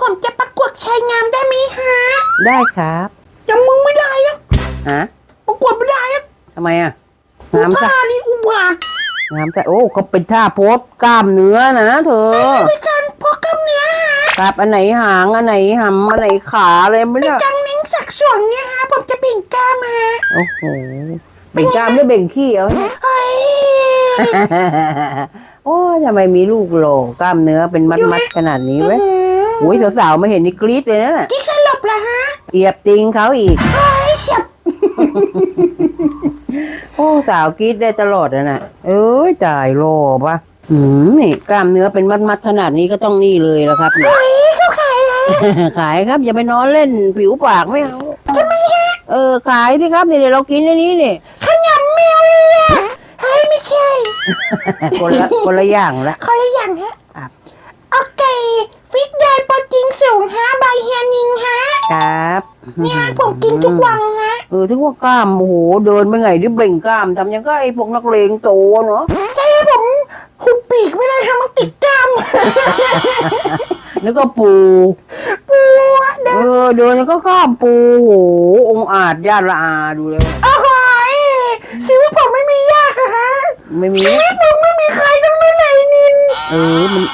ผมจะประกวดชายงามได้ไหมฮะได้ครับยังมึงไม่ได้อะฮะประกวดไม่ได้อะทำไมอะอุงามจ้ะท่านี่อุบาทงามแต่โอ้เขาเป็นท่าโพสกล้ามเนื้อนะเธอไม่การพอกล้ามเนื้อฮะครับอันไหนหางอันไหนหำอันไหนขาอะไรไม่รู้จังเน้นสักส่วนเนี่ยฮะผมจะเบ่งกล้ามฮะโอ้โหเบ่งกล้ามหรือเบ่งขี้เอาเนี่ยเฮ้ย โอ้ยทำไมมีลูกโหลกล้ามเนื้อเป็นมัดๆขนาดนี้เว้ยโอ้ยสาวๆมาเห็นนี่กรี๊ดเลยนะกี่สลบละฮะเหยียบติงเขาอีก เฮ้ยเฉียบโอ้สาวกรี๊ดได้ตลอดอะน่ะ เอ้ยตายโลปะอืมนี่กล้ามเนื้อเป็นมัดๆขนาดนี้ก็ต้องนี่เลยละครับเนี่ยเฮ้ยเขาขายฮะขายครับอย่าไปนอนเล่นผิวปากไม่เอาทำไมฮะเออขายสิครับเนี่ยเดี๋ยวเรากินในนี้นี่ขยำแมวเลยอะเฮ้ยไม่ใช่คนละคนละอย่างละคนละอย่างฮะ ครับ โอเคฟิตเดย์โปรตีนสูงฮะใบเฮียนิงฮะครับนี่ฮะผมกินทุกวันฮะเออถึงว่ากล้ามโอ้โหเดินไปไงดิเบ่งกล้ามทำยังก็ไอ้พวกนักเลงโตเนาะใช่ครับผมหุบปีกไม่ได้ฮะมันติดกล้ามแล้วก็ปูปูอะเดิเอนอเดินแล้วก็กล้ามปูโอ้โหองค์อาจญาติละอาดูแล้วโอ้โหยชีวิตผมไม่มียากอะฮะไม่มีชีวิตผม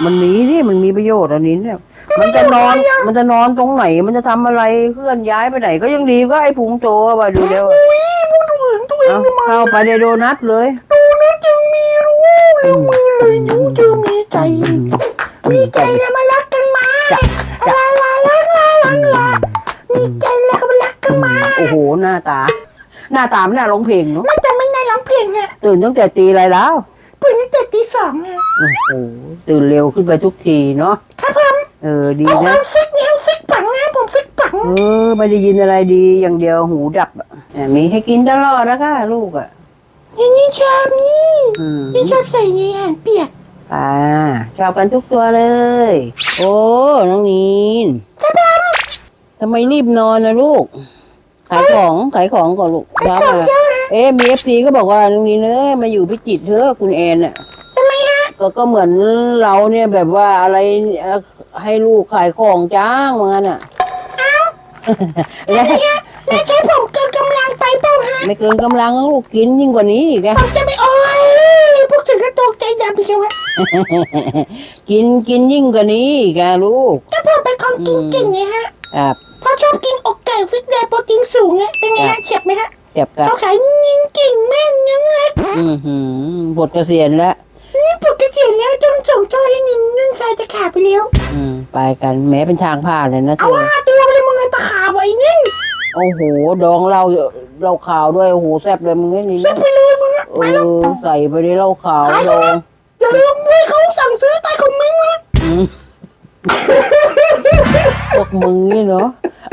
มันมันหนีที่มันมีประโยชน์อันนี้เนี่ย มันจะนอน มันจะนอนตรงไหน มันจะทำอะไรเคลื่อนย้ายไปไหน ก็ยังดีก็ไอ้พุงโตอะว่าดูแล้วอุ้ยพูดถึงตัวเองเอาทำไมเข้าไปในโดนัทเลย ดูนะจึงมีรู้แล้วมือเลยยูจึงมีใจ มีใจแล้วมารักกันมาจ้ะจ้ะลาลาลาลาลาลามีใจแล้วก็มารักกันมาโอ้โหหน้าตา หน้าตาไม่น่าร้องเพลงเนาะน่าจะไม่ได้ร้องเพลงอะตื่นตั้งแต่ตีอะไรแล้ว ตื่นตั้งแต่ตีสองอะโอ้โหตื่นเร็วขึ้นไปทุกทีเนาะครับผมเออดีเอาคนะวามฟิตเนี่ยฟิตปังนะผมฟิตปังเออไม่ได้ยินอะไรดีอย่างเดียวหูดับอะอะมีให้กินตลอดนะคะลูกอะนี่นี่ชอบนี่อืมนี่ชอบใส่ในอาหารเปียกอ่าชอบกันทุกตัวเลย โอ้น้องนีนครับผมทำไมรีบนอนนะลูก ขายของขายของก่อนลูกไอ้เช้าของมา เยอะนะ เอ๊ะมีเอฟซีก็บอกว่าน้องนีนเอ้ยมาอยู่พิจิตรเถอะคุณแอนอะทำไมฮะก็ก็เหมือนเราเนี่ยแบบว่าอะไรเอ่อให้ลูกขายของจ้างเหมือนกันอะแล้วแม่ใช้ผมเกินกำลังไปเปล่าฮะไม่เกินกำลังก็ลูกกินยิ่งกว่านี้อีกอะ ผมจะไม่โอ้ยพวกถึงกระตกใจดำไปแล้วฮะกินกินยิ่งกว่านี้อีกอะลูกถ้าผมเป็นคนกินเก่งไงฮะครับ เพราะชอบกินอกไก่ฟิตเดย์โปรตีนสูงไงเป็นไงฮะเฉียบไหมฮะ เจ็บครับเขาขายยิง เก่งแม่นยังไงอือหือบทเกษียณแล้วนี่ปกติแล้วจนส่งตัวให้นินนั่นใครจะขาดไปแล้ว อืมไปกันแม้เป็นทางผ่านเลยนะเธเอาอว่าตัวไปเลยมึงไงตะขาบไอ้นิ่งโอ้โหดองเหล้าเหล้าขาวด้วยโอ้โหแซ่บเลยมึงนี่เซ็นะตไปเลยมึงอะเออใส่ไปในเหล้าขาวดองอย่าลืมให้เขาสั่งซื้อใต้คอมเมนต์นะ อืมพวกมึงนี่เนาะ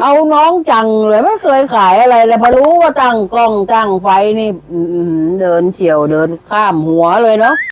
เอาน้องจังเลยไม่เคยขายอะไรเลยพอรู้ว่าตั้งกล้องตั้งไฟนี่ อืมเดินเฉียวเดินข้ามหัวเลยเนาะ